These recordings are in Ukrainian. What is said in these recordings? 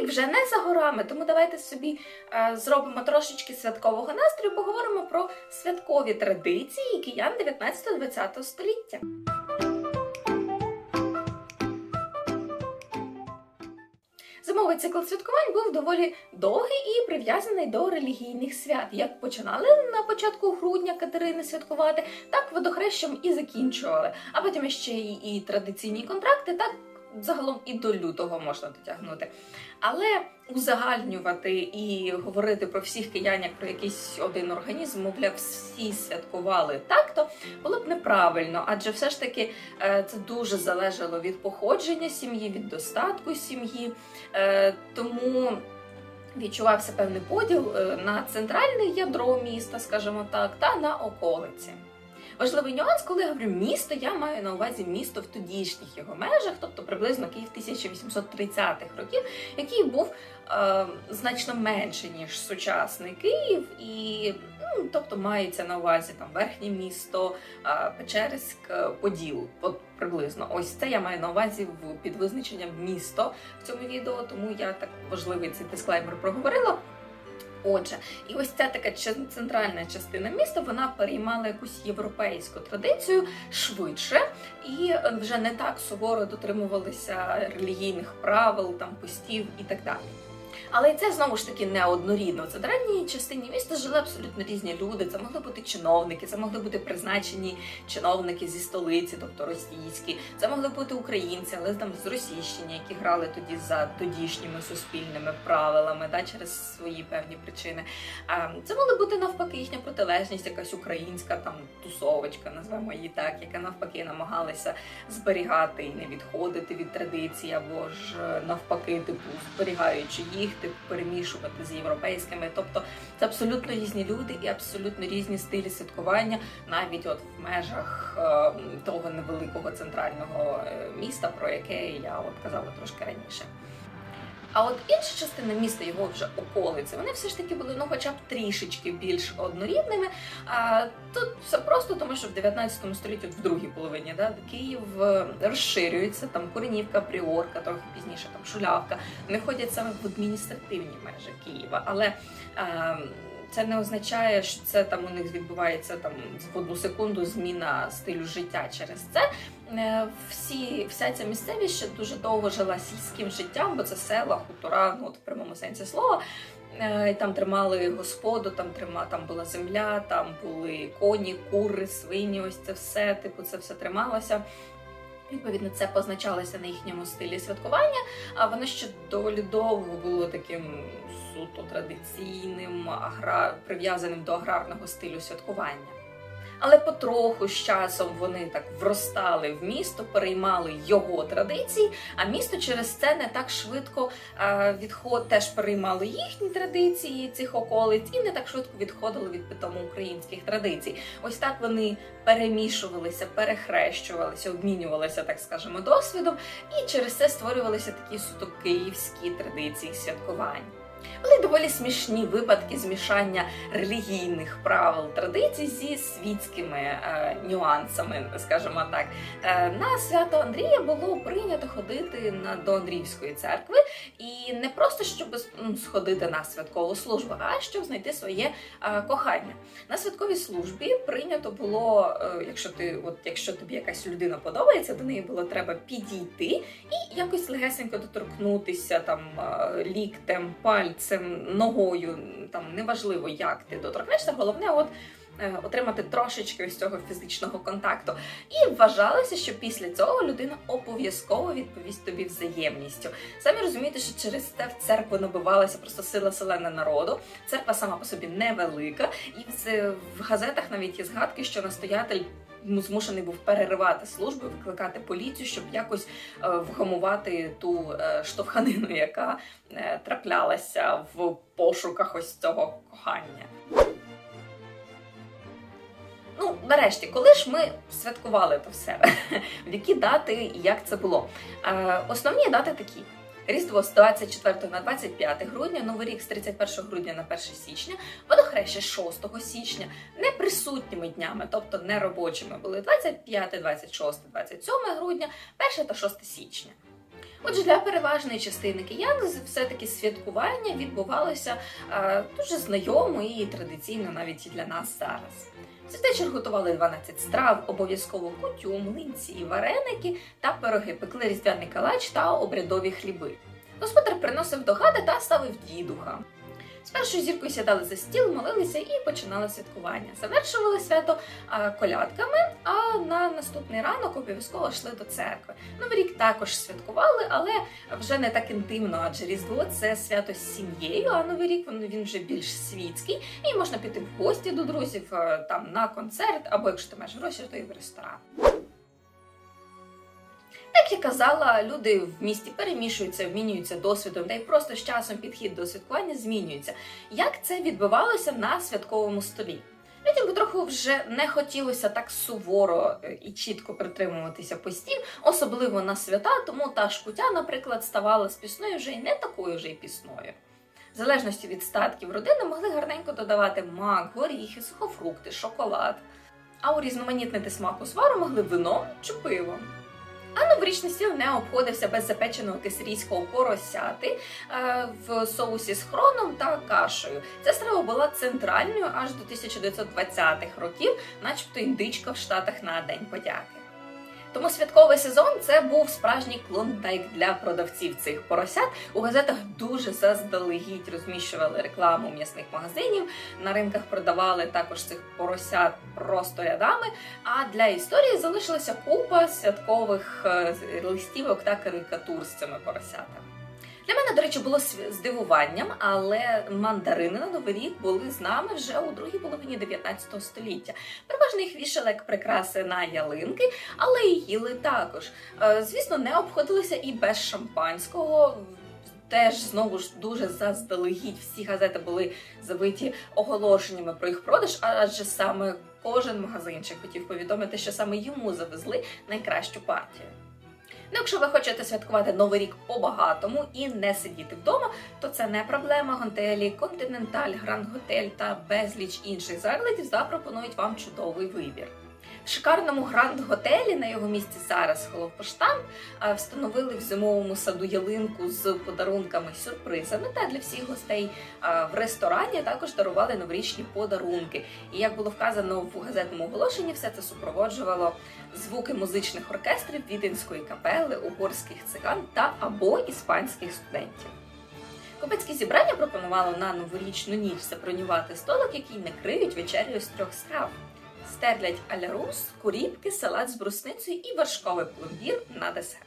рік вже не за горами, тому давайте собі е, зробимо трошечки святкового настрою, поговоримо про святкові традиції киян 19-20 століття. Зимовий цикл святкувань був доволі довгий і прив'язаний до релігійних свят. Як починали на початку грудня Катерини святкувати, так водохрещем і закінчували. А потім ще і, і традиційні контракти, так загалом і до лютого можна дотягнути. Але узагальнювати і говорити про всіх киян як про якийсь один організм, мовляв, всі святкували так, то було б неправильно, адже все ж таки е, це дуже залежало від походження сім'ї, від достатку сім'ї. Е, Тому відчувався певний поділ е, на центральне ядро міста, скажімо так, та на околиці. Важливий нюанс, коли я говорю місто, я маю на увазі місто в тодішніх його межах, тобто приблизно Київ 1830-х років, який був е, значно менше ніж сучасний Київ, і ну, тобто мається на увазі там верхнє місто, е, Печерськ, е, Поділ. От приблизно ось це я маю на увазі в під визначенням місто в цьому відео, тому я так важливий цей дисклеймер проговорила. Отже, і ось ця така центральна частина міста вона переймала якусь європейську традицію швидше і е, вже не так суворо дотримувалися релігійних правил, там постів і так далі. Але і це знову ж таки не однорідно. В центральній частині міста жили абсолютно різні люди. Це могли бути чиновники, це могли бути призначені чиновники зі столиці, тобто російські, це могли бути українці, але там з Російщини, які грали тоді за тодішніми суспільними правилами, да, через свої певні причини. Це могли бути навпаки їхня протилежність, якась українська там тусовочка, назвемо її так, яка навпаки намагалася зберігати і не відходити від традицій, або ж навпаки, типу, зберігаючи їх, типу, перемішувати з європейськими. Тобто це абсолютно різні люди і абсолютно різні стилі святкування, навіть от в межах е, того невеликого центрального е, міста, про яке я от казала трошки раніше. А от інша частина міста, його вже околиці, вони все ж таки були ну, хоча б трішечки більш однорідними. А тут все просто, тому що в 19 столітті, в другій половині, да, Київ е, розширюється, там Коренівка, Пріорка, трохи пізніше там Шулявка. Вони входять саме в адміністративні межі Києва. Але е, це не означає, що це там у них відбувається там в одну секунду зміна стилю життя через це. Е, Всі, вся ця місцевість ще дуже довго жила сільським життям, бо це села, хутора, ну от в прямому сенсі слова. Е, Там тримали господу, там трима, там була земля, там були коні, кури, свині. Ось це все, типу, це все трималося. Відповідно, це позначалося на їхньому стилі святкування, а воно ще доволі довго було таким суто традиційним, агра... прив'язаним до аграрного стилю святкування. Але потроху з часом вони так вростали в місто, переймали його традиції, а місто через це не так швидко е, відход теж переймало їхні традиції цих околиць і не так швидко відходили від питому українських традицій. Ось так вони перемішувалися, перехрещувалися, обмінювалися, так скажемо, досвідом, і через це створювалися такі суто київські традиції святкувань. Були доволі смішні випадки змішання релігійних правил традицій зі світськими е, нюансами, скажімо так. Е, на свято Андрія було прийнято ходити на до Андріївської церкви, і не просто щоб сходити на святкову службу, а щоб знайти своє е, кохання. На святковій службі прийнято було, е, якщо ти, от якщо тобі якась людина подобається, до неї було треба підійти і якось легесенько доторкнутися там е, ліктем, пальцем, ногою. Там неважливо, як ти доторкнешся, головне, от. е, Отримати трошечки ось цього фізичного контакту, і вважалося, що після цього людина обов'язково відповість тобі взаємністю. Самі розумієте, що через це в церкву набивалася просто сила селена народу. Церква сама по собі невелика, і в газетах навіть є згадки, що настоятель ну, змушений був переривати служби, викликати поліцію, щоб якось е, вгамувати ту е, штовханину, яка е, траплялася в пошуках ось цього кохання. Ну, нарешті, коли ж ми святкували то все, в які дати і як це було? Е, основні дати такі. Різдво з 24 на 25 грудня, Новий рік з 31 грудня на 1 січня, водохреща з 6 січня, неприсутніми днями, тобто не робочими, були 25, 26, 27 грудня, 1 та 6 січня. Отже, для переважної частини киян все-таки святкування відбувалося е, дуже знайомо і традиційно навіть і для нас зараз. Святвечір готували 12 страв, обов'язково кутю, млинці і вареники та пироги, пекли різдвяний калач та обрядові хліби. Господар приносив до хати та ставив дідуха. З першою зіркою сідали за стіл, молилися і починали святкування. Завершували свято колядками, а на наступний ранок обов'язково йшли до церкви. Новий рік також святкували, але вже не так інтимно, адже Різдво це свято з сім'єю, а Новий рік він вже більш світський, і можна піти в гості до друзів, е, там на концерт, або якщо ти маєш гроші, то і в ресторан. Як я казала, люди в місті перемішуються, обмінюються досвідом, та й просто з часом підхід до святкування змінюється. Як це відбувалося на святковому столі? Людям потроху вже не хотілося так суворо е, і чітко притримуватися постів, особливо на свята, тому та ж кутя, наприклад, ставала з пісною вже й не такою вже й пісною. В залежності від статків родини могли гарненько додавати мак, горіхи, сухофрукти, шоколад. А урізноманітнити смак у свару могли вином чи пивом. А новорічний стіл не обходився без запеченого кисрійського поросяти е, в соусі з хроном та кашею. Ця страва була центральною аж до 1920-х років, начебто індичка в Штатах на День подяки. Тому святковий сезон це був справжній клондайк для продавців цих поросят. У газетах дуже заздалегідь розміщували рекламу м'ясних магазинів. На ринках продавали також цих поросят просто рядами. А для історії залишилася купа святкових е, листівок та карикатур з цими поросятами. Для мене, до речі, було здивуванням, але мандарини на Новий рік були з нами вже у другій половині 19 століття. Переважно їх вішали як прикраси на ялинки, але і їли також. Е, Звісно, не обходилися і без шампанського. Теж знову ж дуже заздалегідь всі газети були забиті оголошеннями про їх продаж, адже саме кожен магазинчик хотів повідомити, що саме йому завезли найкращу партію. Ну, якщо ви хочете святкувати новий рік по-багатому і не сидіти вдома, то це не проблема. Гонтелі, Континенталь, Гранд Готель та безліч інших закладів запропонують вам чудовий вибір. Шикарному гранд готелі на його місці зараз Головпоштам встановили в зимовому саду ялинку з подарунками сюрпризами. Та для всіх гостей в ресторані також дарували новорічні подарунки. І як було вказано в газетному оголошенні, все це супроводжувало звуки музичних оркестрів віденської капели, угорських циган та або іспанських студентів. Купецьке зібрання пропонувало на новорічну ніч забронювати столик, який накриють вечерею з трьох страв: стерлядь аля рус, куріпки, салат з брусницею і вершковий пломбір на десерт.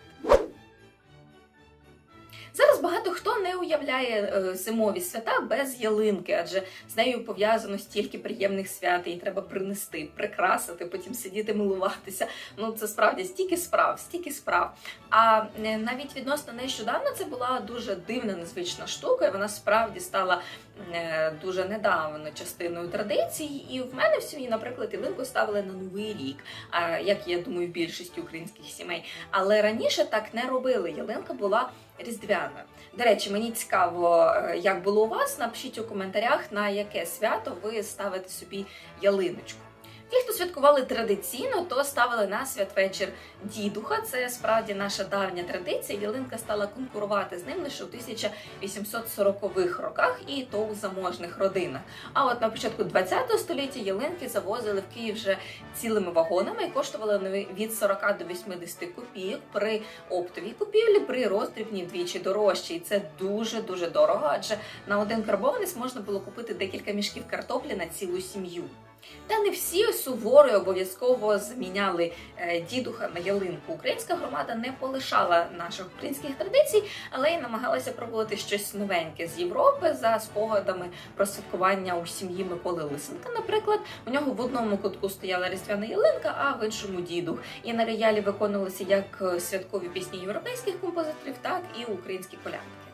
Зараз багато хто не уявляє е, зимові свята без ялинки, адже з нею пов'язано стільки приємних свят, її треба принести, прикрасити, потім сидіти милуватися. Ну це справді стільки справ, стільки справ. А е, навіть відносно нещодавно це була дуже дивна, незвична штука. і Вона справді стала дуже недавно частиною традиції. І в мене в сім'ї, наприклад, ялинку ставили на новий рік, як я думаю, в більшості українських сімей. Але раніше так не робили. Ялинка була різдвяна. До речі, мені цікаво, е, як було у вас. Напишіть у коментарях, на яке свято ви ставите собі ялиночку. Ті, хто святкували традиційно, то ставили на святвечір дідуха. Це справді наша давня традиція. Ялинка стала конкурувати з ним лише у 1840-х роках, і то у заможних родинах. А от на початку 20 століття ялинки завозили в Київ вже цілими вагонами і коштували від 40 до 80 копійок при оптовій купівлі, при роздрібній вдвічі дорожче. І це дуже дуже дорого, адже на один карбованець можна було купити декілька мішків картоплі на цілу сім'ю. Та не всі суворо обов'язково заміняли е, дідуха на ялинку. Українська громада не полишала наших українських традицій, але й намагалася пробувати щось новеньке з Європи за спогадами про святкування у сім'ї Миколи Лисенка. Наприклад, у нього в одному кутку стояла різдвяна ялинка, а в іншому дідух. І на роялі виконувалися як е, святкові пісні європейських композиторів, так і українські колядки.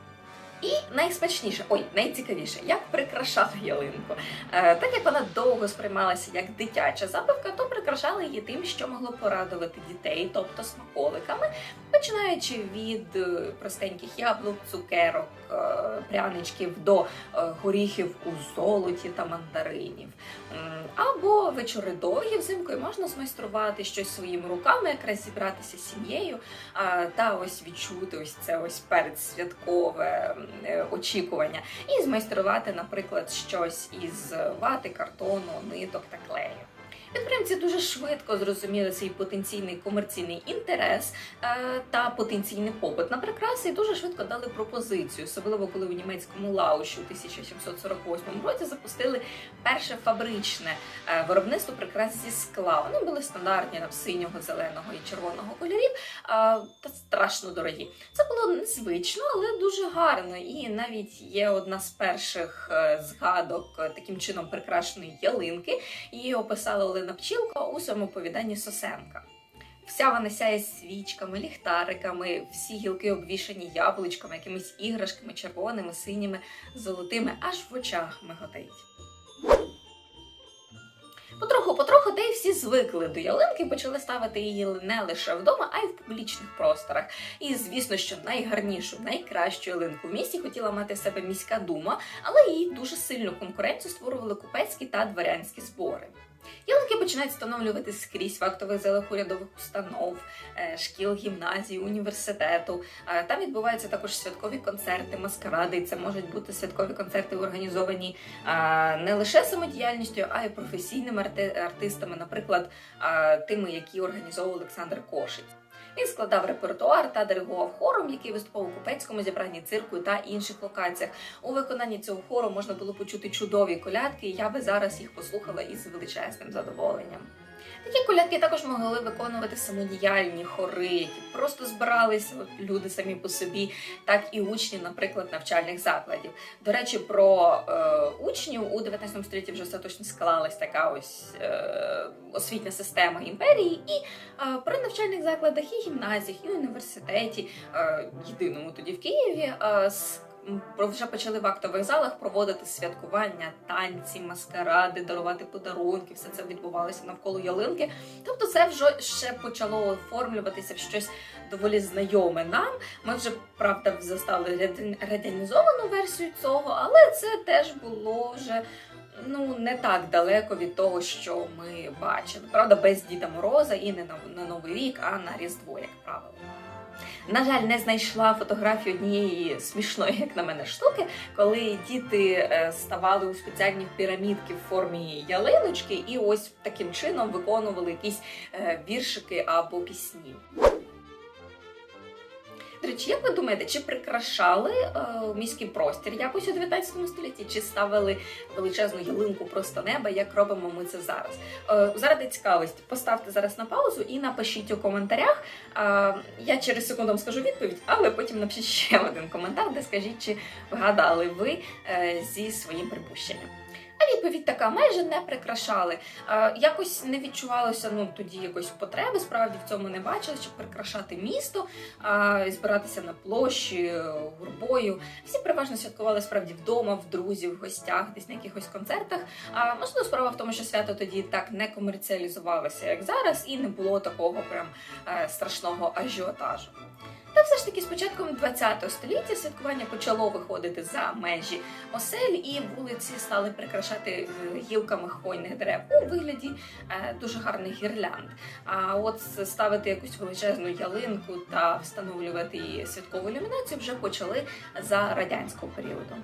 І найсмачніше, ой, найцікавіше, як прикрашали ялинку. Е, так як вона довго сприймалася як дитяча забавка, то прикрашали її тим, що могло порадувати дітей, тобто смаколиками, починаючи від е, простеньких яблук, цукерок, е, пряничків до е, горіхів у золоті та мандаринів. Або вечори довгі взимку і можна змайструвати щось своїми руками, якраз зібратися з сім'єю а, та ось відчути ось це ось передсвяткове е, очікування, і змайструвати, наприклад, щось із вати, картону, ниток та клею. Підприємці дуже швидко зрозуміли свій потенційний комерційний інтерес е, та потенційний попит на прикраси і дуже швидко дали пропозицію, особливо коли у німецькому Лауші у 1748 році запустили перше фабричне е, виробництво прикрас зі скла. Вони були стандартні там синього, зеленого і червоного кольорів, е, та страшно дорогі. Це було незвично, але дуже гарно. І навіть є одна з перших згадок таким чином прикрашеної ялинки. Її описала Олена Пчілко у своєму повіданні Сосенка. Вся вона сяє свічками, ліхтариками, всі гілки обвішані яблучками, якимись іграшками, червоними, синіми, золотими, аж в очах миготить. Потроху, потроху, та й всі звикли до ялинки, почали ставити її не лише вдома, а й в публічних просторах. І звісно, що найгарнішу, найкращу ялинку в місті хотіла мати в себе міська дума, але їй дуже сильну конкуренцію створювали купецькі та дворянські збори. Ялинки починають встановлювати скрізь в актових залах урядових установ, е, шкіл, гімназій, університету. Е, Там відбуваються також святкові концерти, маскаради. Це можуть бути святкові концерти, організовані е, не лише самодіяльністю, а й професійними арти- артистами, наприклад, тими, які організовував Олександр Кошиць. Він складав репертуар та диригував хором, який виступав у купецькому зібранні цирку та інших локаціях. У виконанні цього хору можна було почути чудові колядки, і я би зараз їх послухала із величезним задоволенням. Такі колядки також могли виконувати самодіяльні хори, які просто збиралися люди самі по собі, так і учні, наприклад, навчальних закладів. До речі, про е, учнів у 19 столітті вже остаточно склалась така ось е, освітня система імперії, і е, при навчальних закладах і гімназіях, і університеті, е, єдиному тоді в Києві. Е, вже почали в актових залах проводити святкування, танці, маскаради, дарувати подарунки. Все це відбувалося навколо ялинки. Тобто, це вже ще почало оформлюватися в щось доволі знайоме нам. Ми вже правда застали радянізовану версію цього, але це теж було вже. Ну, не так далеко від того, що ми бачили. Правда, без Діда Мороза і не на, на Новий рік, а на Різдво, як правило. На жаль, не знайшла фотографію однієї смішної, як на мене, штуки, коли діти е, ставали у спеціальні пірамідки в формі ялиночки, і ось таким чином виконували якісь е, віршики або пісні. До речі, як ви думаєте, чи прикрашали е, міський простір якось у 19 столітті, чи ставили величезну ялинку просто неба, як робимо ми це зараз? Е, заради цікавості, поставте зараз на паузу і напишіть у коментарях. Е, я через секунду скажу відповідь, але потім напишіть ще один коментар, де скажіть, чи вгадали ви е, зі своїм припущенням. А відповідь така: майже не прикрашали. Е, якось не відчувалося ну тоді якось потреби, справді в цьому не бачили, щоб прикрашати місто, збиратися на площі е, гурбою. Всі переважно святкували справді вдома, в друзів, в гостях, десь на якихось концертах. А можливо, справа в тому, що свято тоді так не комерціалізувалося, як зараз, і не було такого прям е, страшного ажіотажу. Та все ж таки з початком ХХ століття святкування почало виходити за межі осель, і вулиці стали прикрашати е, гілками хвойних дерев у вигляді е, дуже гарних гірлянд. А от ставити якусь величезну ялинку та встановлювати її святкову ілюмінацію вже почали за радянського періоду.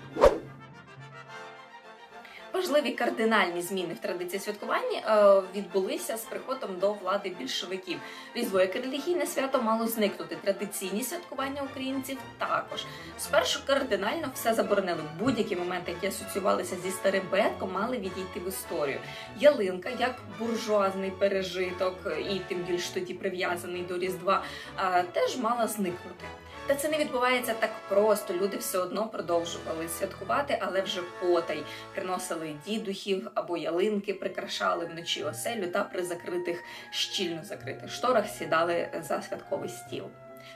Важливі кардинальні зміни в традиції святкування е, відбулися з приходом до влади більшовиків. Різдво як релігійне свято мало зникнути. Традиційні святкування українців також. Спершу кардинально все заборонили. Будь-які моменти, які асоціювалися зі старим порядком, мали відійти в історію. Ялинка, як буржуазний пережиток, і тим більш тоді прив'язаний до Різдва, е, теж мала зникнути. Та це не відбувається так просто. Люди все одно продовжували святкувати, але вже потай приносили дідухів або ялинки, прикрашали вночі оселю та при закритих щільно закритих шторах сідали за святковий стіл.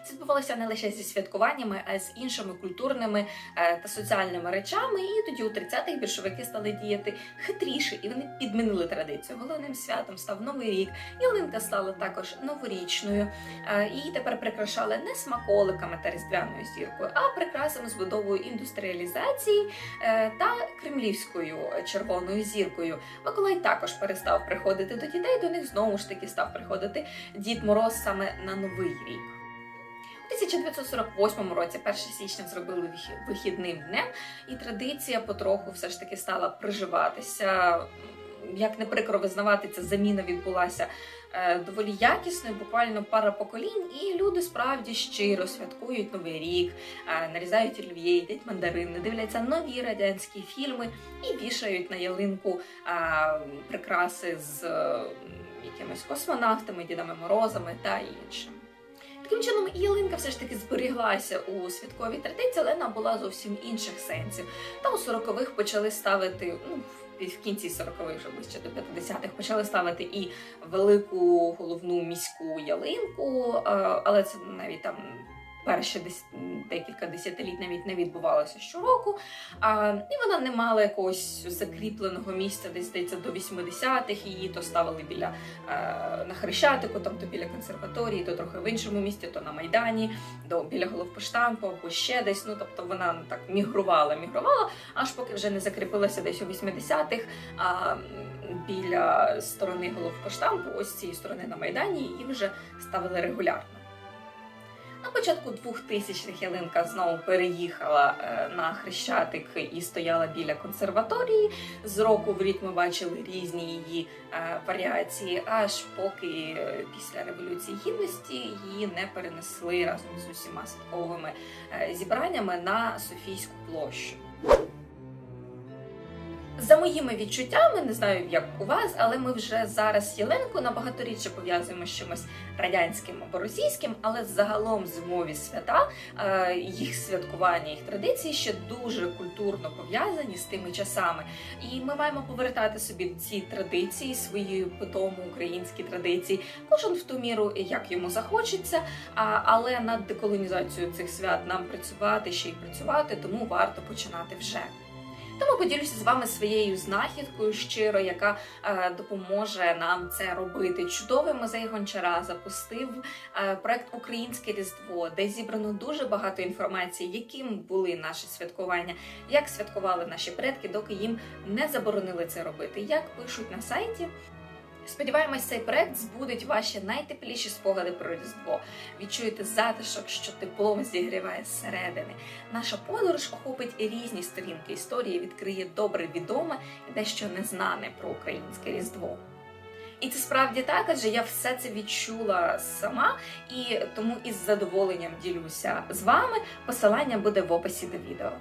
Це відбувалося не лише зі святкуваннями, а й з іншими культурними е, та соціальними речами. І тоді у 30-х більшовики стали діяти хитріше, і вони підмінили традицію. Головним святом став Новий рік. Ялинка стала також новорічною. Е, І тепер прикрашали не смаколиками та різдвяною зіркою, а прикрасами з будовою індустріалізації е, та кремлівською червоною зіркою. Миколай також перестав приходити до дітей. До них знову ж таки став приходити Дід Мороз саме на новий рік. У 1948 році 1 січня зробили вихідним днем, і традиція потроху все ж таки стала приживатися. Як не прикро визнавати, ця заміна відбулася е, доволі якісною, буквально пара поколінь, і люди справді щиро святкують новий рік, е, нарізають олів'є, їдять мандарини, дивляться нові радянські фільми і вішають на ялинку е, прикраси з якимись космонавтами, дідами морозами та іншим. Таким чином, і ялинка все ж таки зберіглася у святковій традиції, але вона зовсім інших сенсів. Та у 40-х почали ставити, ну, в- кінці 40-х, вже ближче до 50-х, почали ставити і велику головну міську ялинку, але це навіть там. Перші декілька десятиліть навіть не відбувалося щороку, а, і вона не мала якогось закріпленого місця, десь здається до 80-х. Її то ставили біля е, на Хрещатику, там то біля консерваторії, то трохи в іншому місті, то на Майдані, до біля головпоштампу або ще десь. Ну тобто вона так мігрувала, мігрувала, аж поки вже не закріпилася десь у 80-х. А біля сторони головпоштампу, ось цієї сторони на Майдані, її вже ставили регулярно. На початку 2000-х ялинка знову переїхала е, на хрещатик і стояла біля консерваторії. З року в рік ми бачили різні її е, варіації, аж поки е, після революції гідності її не перенесли разом з усіма святковими е, зібраннями на Софійську площу. За моїми відчуттями, не знаю, як у вас, але ми вже зараз ялинку набагато рідше пов'язуємо з чимось радянським або російським, але загалом зимові свята, е, їх святкування, їх традиції ще дуже культурно пов'язані з тими часами. І ми маємо повертати собі ці традиції, свої питому українські традиції, кожен в ту міру, як йому захочеться. Але над деколонізацією цих свят нам працювати ще й працювати, тому варто починати вже. Тому поділюся з вами своєю знахідкою щиро, яка е, допоможе нам це робити. Чудовий музей гончара запустив е, проект Українське Різдво, де зібрано дуже багато інформації, яким були наші святкування, як святкували наші предки, доки їм не заборонили це робити. Як пишуть на сайті. Сподіваємось, цей проект збудить ваші найтепліші спогади про Різдво. Відчуєте затишок, що теплом зігріває зсередини. Наша подорож охопить різні сторінки історії, відкриє добре відоме і дещо незнане про українське Різдво. І це справді так, адже я все це відчула сама, і тому із задоволенням ділюся з вами. Посилання буде в описі до відео.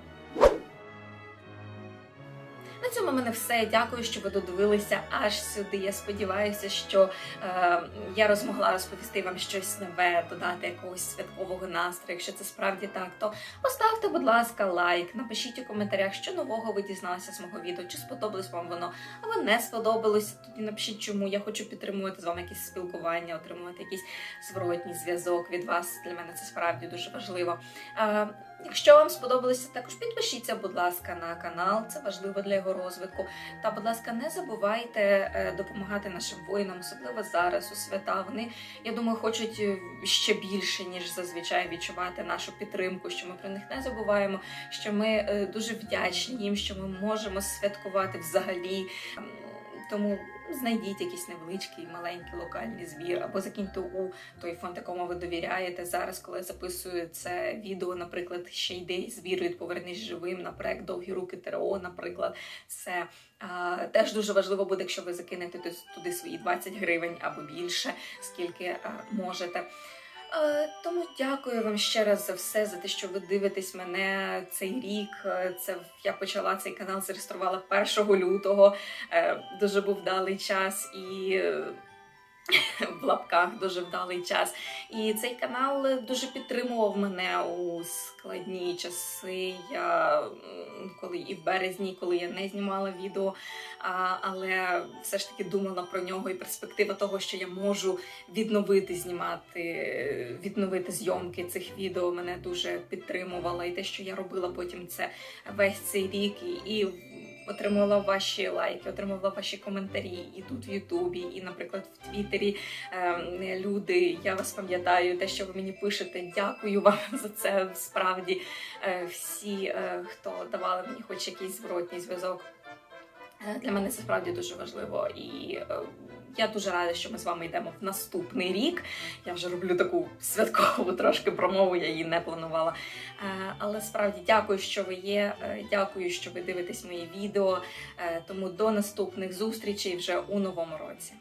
На цьому в мене все. Дякую, що ви додивилися аж сюди. Я сподіваюся, що е, я розмогла розповісти вам щось нове, додати якогось святкового настрою. Якщо це справді так, то поставте, будь ласка, лайк, напишіть у коментарях, що нового ви дізналися з мого відео, чи сподобалось вам воно, або не сподобалось. Тоді напишіть, чому я хочу підтримувати з вами якісь спілкування, отримувати якийсь зворотній зв'язок від вас. Для мене це справді дуже важливо. Е, Якщо вам сподобалося, також підпишіться, будь ласка, на канал. Це важливо для його розвитку. Та, будь ласка, не забувайте е, допомагати нашим воїнам, особливо зараз у свята. Вони, я думаю, хочуть е, ще більше ніж зазвичай відчувати нашу підтримку. Що ми про них не забуваємо. Що ми е, дуже вдячні їм, що ми можемо святкувати взагалі. Тому знайдіть якийсь невеличкий маленький локальний збір, або закиньте у той фонд, якому ви довіряєте. Зараз, коли я записую це відео, наприклад, ще йде збір від Повернись живим на проект Довгі руки ТРО, наприклад, це а, теж дуже важливо буде, якщо ви закинете туди свої 20 гривень або більше, скільки а, можете. Е, Тому дякую вам ще раз за все, за те, що ви дивитесь мене цей рік. Е, Це я почала цей канал, зареєструвала 1 лютого. Е, Дуже був вдалий час і. В лапках дуже вдалий час. І цей канал дуже підтримував мене у складні часи. Я коли і в березні, коли я не знімала відео, а, але все ж таки думала про нього і перспектива того, що я можу відновити знімати, відновити зйомки цих відео мене дуже підтримувала. І те, що я робила потім це весь цей рік, і отримувала ваші лайки, отримувала ваші коментарі і тут в Ютубі, і, наприклад, в Твіттері. Ем, люди, я вас пам'ятаю, те, що ви мені пишете. Дякую вам за це. Справді Е, всі, е, хто давали мені хоч якийсь зворотній зв'язок. Е, Для мене це справді дуже важливо, і е, я дуже рада, що ми з вами йдемо в наступний рік. Я вже роблю таку святкову трошки промову, я її не планувала. Е, Але справді дякую, що ви є. Дякую, що ви дивитесь мої відео. Тому до наступних зустрічей вже у новому році.